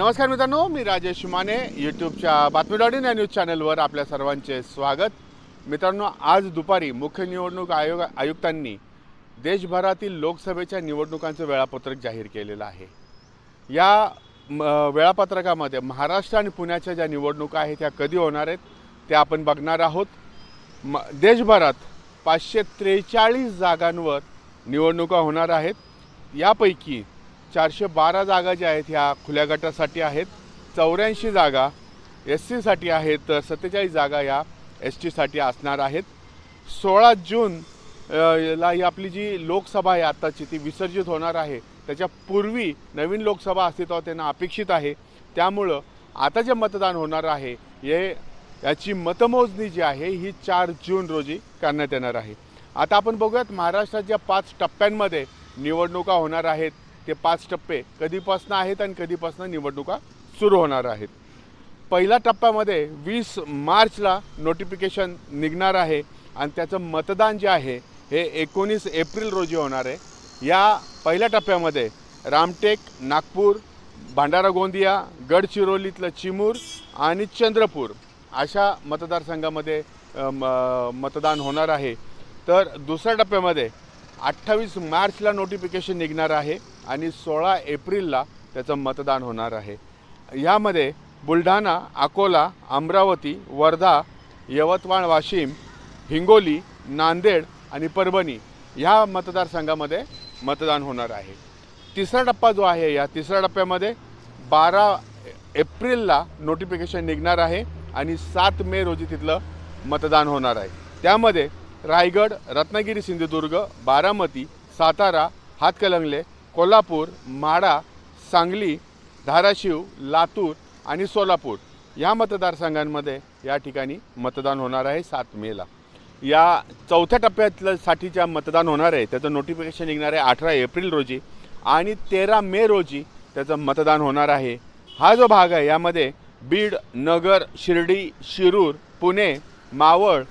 नमस्कार मित्रांनो मी राजेश माने यूट्यूबच्या बातमी डॉट इन या न्यूज चॅनलवर आपल्या सर्वांचे स्वागत. मित्रांनो आज दुपारी मुख्य निवडणूक आयोग आयुक्तांनी देशभरातील लोकसभेच्या निवडणुकांचं वेळापत्रक जाहीर केलेलं आहे. या म, वेळापत्रकामध्ये महाराष्ट्र आणि पुण्याच्या ज्या निवडणुका आहेत त्या कधी होणार आहेत त्या आपण बघणार आहोत. म देशभरात पाचशे त्रेचाळीस जागांवर निवडणुका होणार आहेत. यापैकी चारशे बारा जागा ज्या आहेत ह्या खुल्या गटासाठी आहेत. चौऱ्याऐंशी जागा एस सीसाठी आहेत तर सत्तेचाळीस जागा या एस टीसाठी असणार आहेत. सोळा जून ला ही आपली जी लोकसभा आहे आत्ताची ती विसर्जित होणार आहे. त्याच्या पूर्वी नवीन लोकसभा अस्तित्वात येणं अपेक्षित आहे. त्यामुळं आता जे मतदान होणार आहे हे याची मतमोजणी जी आहे ही चार जून रोजी करण्यात येणार आहे. आता आपण बघूयात महाराष्ट्रात ज्या पाच टप्प्यांमध्ये निवडणुका होणार आहेत. ते पाच टप्पे कधीपासून आहेत आणि कधीपासून निवडणुका सुरू होणार आहेत. पहिल्या टप्प्यामध्ये वीस मार्चला नोटिफिकेशन निघणार आहे आणि त्याचं मतदान जे आहे हे एकोणीस एप्रिल रोजी होणार आहे. या पहिल्या टप्प्यामध्ये रामटेक नागपूर भांडारा गोंदिया गडचिरोलीतलं चिमूर आणि चंद्रपूर अशा मतदारसंघामध्ये म- मतदान होणार आहे. तर दुसऱ्या टप्प्यामध्ये अठ्ठावीस मार्चला नोटिफिकेशन निघणार आहे. आणि सोळा एप्रिलला त्याचं मतदान होणार आहे. यामध्ये बुलढाणा अकोला अमरावती वर्धा यवतमाळ वाशिम हिंगोली नांदेड आणि परभणी ह्या मतदारसंघामध्ये मतदान होणार आहे. तिसरा टप्पा जो आहे या तिसऱ्या टप्प्यामध्ये बारा एप्रिलला नोटिफिकेशन निघणार आहे आणि सात मे रोजी तिथलं मतदान होणार आहे. त्यामध्ये रायगड रत्नागिरी सिंधुदुर्ग बारामती सातारा हातकलंगले कोल्हापूर माढा सांगली धाराशिव लातूर आणि सोलापूर या मतदारसंघांमध्ये या ठिकाणी मतदान होणार आहे सात मेला. या चौथ्या टप्प्यातलं साठीच्या मतदान होणार आहे त्याचं नोटिफिकेशन निघणार आहे अठरा एप्रिल रोजी आणि तेरा मे रोजी त्याचं मतदान होणार आहे. हा जो भाग आहे यामध्ये बीड नगर शिर्डी शिरूर पुणे मावळ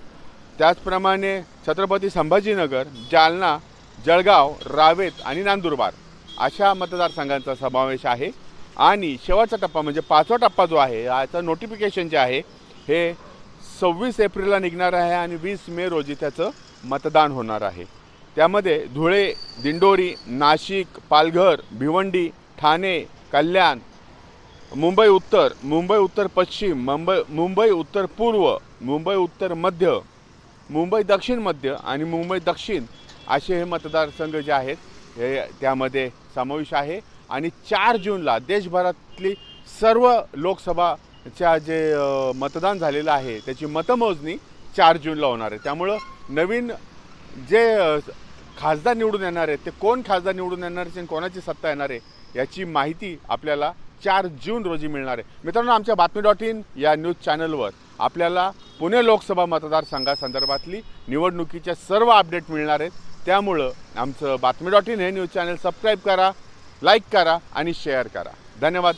त्याचप्रमाणे छत्रपती संभाजीनगर जालना जळगाव रावेत आणि नांदुरबार. अशा मतदारसंघांचा समावेश आहे. आणि शेवटचा टप्पा म्हणजे पाचवा टप्पा जो आहे याचं नोटिफिकेशन जे आहे हे सव्वीस एप्रिलला निघणार आहे आणि वीस मे रोजी त्याचं मतदान होणार आहे. त्यामध्ये धुळे दिंडोरी नाशिक पालघर भिवंडी ठाणे कल्याण मुंबई उत्तर मुंबई उत्तर पश्चिम मुंबई मुंबई उत्तर पूर्व मुंबई उत्तर मध्य मुंबई दक्षिण मध्य आणि मुंबई दक्षिण असे हे मतदारसंघ जे आहेत हे त्यामध्ये समावेश आहे. आणि चार जूनला देशभरातली सर्व लोकसभाच्या जे मतदान झालेलं आहे त्याची मतमोजणी चार जूनला होणार आहे. त्यामुळं नवीन जे खासदार निवडून येणार आहेत ते कोण खासदार निवडून येणार आहेत आणि कोणाची सत्ता येणार आहे याची माहिती आपल्याला चार जून रोजी मिळणार आहे. मित्रांनो आमच्या बातमी डॉट इन या न्यूज चॅनलवर आपल्याला पुणे लोकसभा मतदारसंघासंदर्भातली निवडणुकीच्या सर्व अपडेट मिळणार आहेत. त्यामुळं आमचं बातमी डॉट इन हे न्यूज चॅनल सबस्क्राईब करा लाईक करा आणि शेअर करा. धन्यवाद.